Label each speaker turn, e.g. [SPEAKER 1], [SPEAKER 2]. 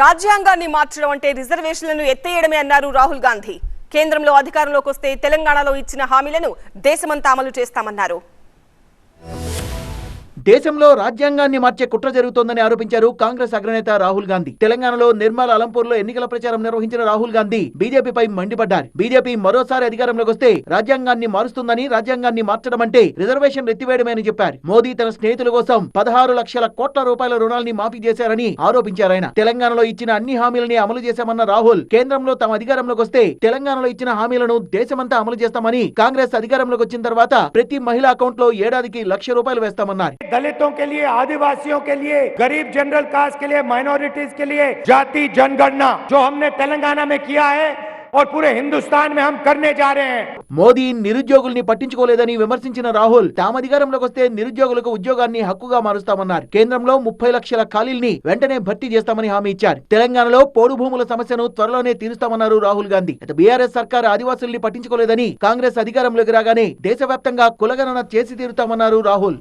[SPEAKER 1] రాజ్యాంగాన్ని మార్చడం అంటే రిజర్వేషన్లను ఎత్తేయడమే అన్నారు రాహుల్ గాంధీ. కేంద్రంలో అధికారంలోకి వస్తే తెలంగాణలో ఇచ్చిన హామీలను దేశమంతా అమలు చేస్తామన్నారు.
[SPEAKER 2] దేశంలో రాజ్యాంగాన్ని మార్చే కుట్ర జరుగుతోందని ఆరోపించారు కాంగ్రెస్ అగ్రనేత రాహుల్ గాంధీ. తెలంగాణలో నిర్మల్ అలంపూర్లో ఎన్నికల ప్రచారం నిర్వహించిన రాహుల్ గాంధీ బీజేపీపై మండిపడ్డారు. బీజేపీ మరోసారి అధికారంలోకి వస్తే రాజ్యాంగాన్ని మారుస్తుందని రాజ్యాంగాన్ని మార్చడం అంటే రిజర్వేషన్ ఎత్తివేయడమే అని చెప్పారు. మోదీ తన స్నేహితుల కోసం పదహారు లక్షల కోట్ల రూపాయల రుణాల్ని మాఫీ చేశారని ఆరోపించారు ఆయన. తెలంగాణలో ఇచ్చిన అన్ని హామీలని అమలు చేశామన్న రాహుల్ కేంద్రంలో తమ అధికారంలోకి వస్తే తెలంగాణలో ఇచ్చిన హామీలను దేశమంతా అమలు చేస్తామని కాంగ్రెస్ అధికారంలోకి వచ్చిన తర్వాత ప్రతి మహిళ అకౌంట్లో ఏడాదికి లక్ష రూపాయలు వేస్తామన్నారు.
[SPEAKER 3] दलितों के लिए आदिवासियों के लिए गरीब जनरल कास्ट के लिए माइनॉरिटीज के लिए जाति जनगणना जो हमने तेलंगाना में किया है और पूरे हिंदुस्तान में हम करने जा रहे हैं
[SPEAKER 2] మోదీ నిరుద్యోగుల్ని పట్టించుకోలేదని విమర్శించిన రాహుల్ తాము అధికారంలోకి వస్తే నిరుద్యోగులకు ఉద్యోగాన్ని హక్కుగా మారుస్తామన్నారు కేంద్రంలో ముప్పై లక్షల ఖాళీల్ని వెంటనే భర్తీ చేస్తామని హామీ ఇచ్చారు తెలంగాణలో పోడు భూముల సమస్యను త్వరలోనే తీరుస్తామన్నారు రాహుల్ గాంధీ ఇక బీఆర్ఎస్ సర్కార్ ఆదివాసుల్ని పట్టించుకోలేదని కాంగ్రెస్ అధికారంలోకి రాగానే దేశవ్యాప్తంగా కులగణన చేసి తీరుతామన్నారు రాహుల్